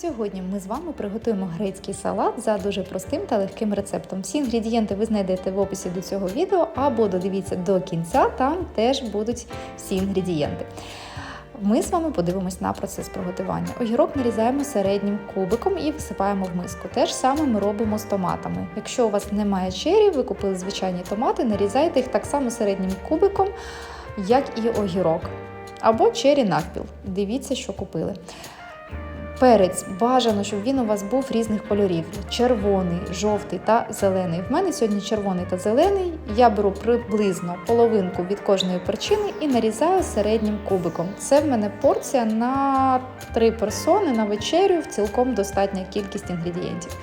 Сьогодні ми з вами приготуємо грецький салат за дуже простим та легким рецептом. Всі інгредієнти ви знайдете в описі до цього відео або додивіться до кінця, там теж будуть всі інгредієнти. Ми з вами подивимось на процес приготування. Огірок нарізаємо середнім кубиком і висипаємо в миску. Те ж саме ми робимо з томатами. Якщо у вас немає чері, ви купили звичайні томати, нарізайте їх так само середнім кубиком, як і огірок. Або чері навпіл. Дивіться, що купили. Перець бажано, щоб він у вас був різних кольорів: червоний, жовтий та зелений. В мене сьогодні червоний та зелений. Я беру приблизно половинку від кожної перчини і нарізаю середнім кубиком. Це в мене порція на три персони на вечерю, в цілком достатня кількість інгредієнтів.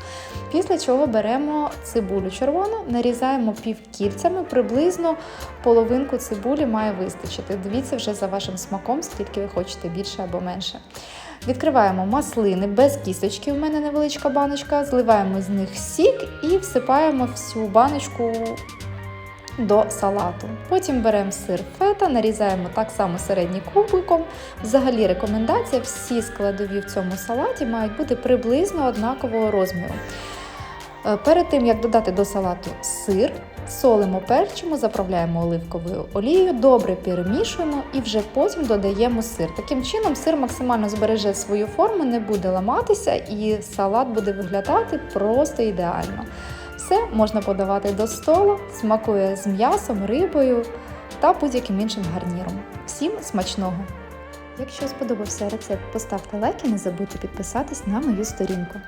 Після чого беремо цибулю червону, нарізаємо півкільцями, приблизно половинку цибулі має вистачити. Дивіться вже за вашим смаком, скільки ви хочете більше або менше. Відкриваємо маслини без кісточки, у мене невеличка баночка, зливаємо з них сік і всипаємо всю баночку до салату. Потім беремо сир фета, нарізаємо так само середнім кубиком. Взагалі рекомендація, всі складові в цьому салаті мають бути приблизно однакового розміру. Е, Перед тим, як додати до салату сир, солимо, перчимо, заправляємо оливковою олією, добре перемішуємо і вже потім додаємо сир. Таким чином сир максимально збереже свою форму, не буде ламатися і салат буде виглядати просто ідеально. Все можна подавати до столу, смакує з м'ясом, рибою та будь-яким іншим гарніром. Всім смачного! Якщо сподобався рецепт, поставте лайк і не забудьте підписатись на мою сторінку.